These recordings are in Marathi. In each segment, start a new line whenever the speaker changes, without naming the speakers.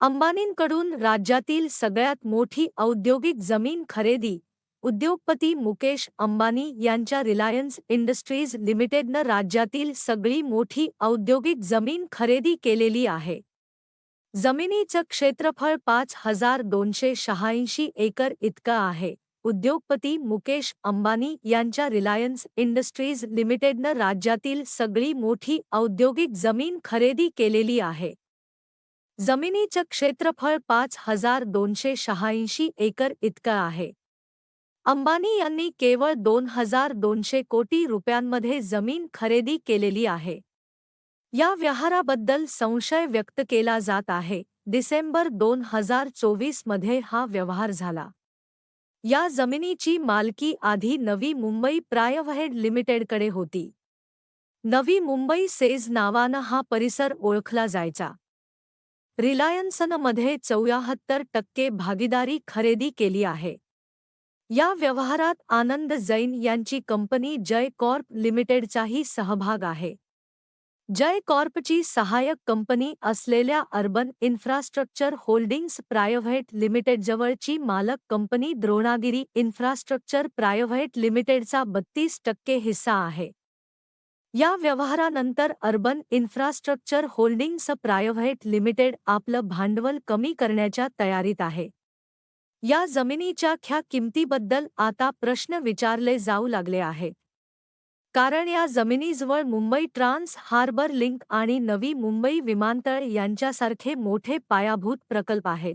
अंबानींकडून राज्यातील सगळ्यात मोठी औद्योगिक ज़मीन खरेदी उद्योगपती मुकेश अंबानी यांच्या रिलायन्स इंडस्ट्रीज़ लिमिटेडनं राज्यातील सगळी मोठी औद्योगिक ज़मीन खरेदी केलेली आहे. जमिनीचं क्षेत्रफळ पाच हज़ार दोनशे शहाऐंशी एकर इतकं आहे. उद्योगपती मुकेश अंबानी यांच्या रिलायन्स इंडस्ट्रीज़ लिमिटेडनं राज्यातील सगळी मोठी औद्योगिक ज़मीन खरेदी केलेली आहे. जमिनीचं क्षेत्रफळ पाच हजार दोनशे शहाऐंशी एकर इतकं आहे. अंबानी यांनी केवळ दोन हजार दोनशे कोटी रुपयांमध्ये जमीन खरेदी केलेली आहे. या व्यवहाराबद्दल संशय व्यक्त केला जात आहे. डिसेंबर दोन हजार चोवीसमध्ये हा व्यवहार झाला. या जमिनीची मालकी आधी नवी मुंबई प्रायवहेड लिमिटेडकडे होती. नवी मुंबई सेज नावानं हा परिसर ओळखला जायचा. रिलायन्सनमध्ये चौऱ्याहत्तर टक्के भागीदारी खरेदी केली आहे. या व्यवहारात आनंद जैन यांची कंपनी जय कॉर्प लिमिटेडचाही सहभाग आहे. जय कॉर्पची सहाय्यक कंपनी असलेल्या अर्बन इन्फ्रास्ट्रक्चर होल्डिंग्स प्रायव्हेट लिमिटेडजवळची मालक कंपनी द्रोणागिरी इन्फ्रास्ट्रक्चर प्रायव्हेट लिमिटेडचा बत्तीस टक्के हिस्सा आहे. या व्यवहारानंतर urban infrastructure holdings private limited आपलं भांडवल कमी करण्याच्या तयारीत आहे. या जमिनीच्या ख्या किमतीबद्दल आता प्रश्न विचारले जाऊ लागले आहेत कारण या जमिनीजवळ मुंबई ट्रान्स हार्बर लिंक आणि नवी मुंबई विमानतळ यांच्यासारखे मोठे पायाभूत प्रकल्प आहेत.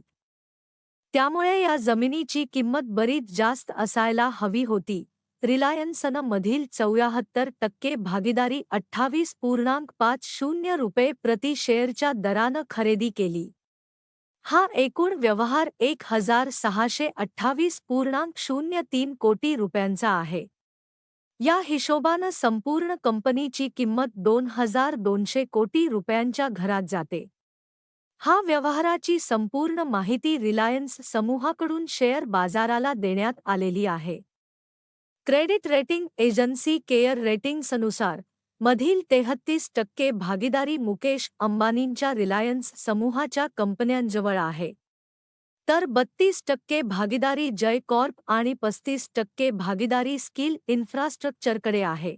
त्यामुळे या जमिनीची किंमत बरीच जास्त असायला हवी होती. रिलायन्सनं मधील चौऱ्याहत्तर टक्के भागीदारी अठ्ठावीस पूर्णांक पाच शून्य रुपये प्रति शेअरच्या दरानं खरेदी केली. हा एकूण व्यवहार एक हजार सहाशे अठ्ठावीस पूर्णांक शून्य तीन कोटी रुपयांचा आहे. या हिशोबानं संपूर्ण कंपनीची किंमत दोन हजार दोनशे कोटी रुपयांच्या घरात जाते. हा व्यवहाराची संपूर्ण माहिती रिलायन्स समूहाकडून शेअर बाजाराला देण्यात आलेली आहे. क्रेडिट रेटिंग एजन्सी केअर रेटिंग्सनुसार मधील तेहत्तीस टक्के भागीदारी मुकेश अंबानींच्या रिलायन्स समूहाच्या कंपन्यांजवळ आहे. तर बत्तीस टक्के भागीदारी जय कॉर्प आणि पस्तीस टक्के भागीदारी स्किल इन्फ्रास्ट्रक्चरकडे आहे.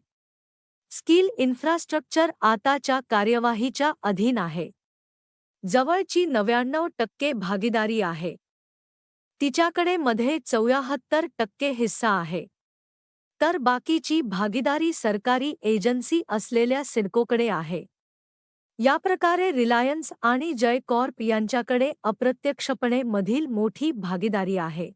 स्किल इन्फ्रास्ट्रक्चर आताच्या कार्यवाहीच्या अधीन आहे. जवळची नव्याण्णव टक्के भागीदारी आहे. तिच्याकडे मध्ये चौऱ्याहत्तर टक्के हिस्सा आहे. तर बाकीची भागीदारी सरकारी एजन्सी असलेल्या सिडकोकडे आहे. याप्रकारे रिलायन्स आणि जय कॉर्प यांच्याकडे अप्रत्यक्षपणे मधील मोठी भागीदारी आहे.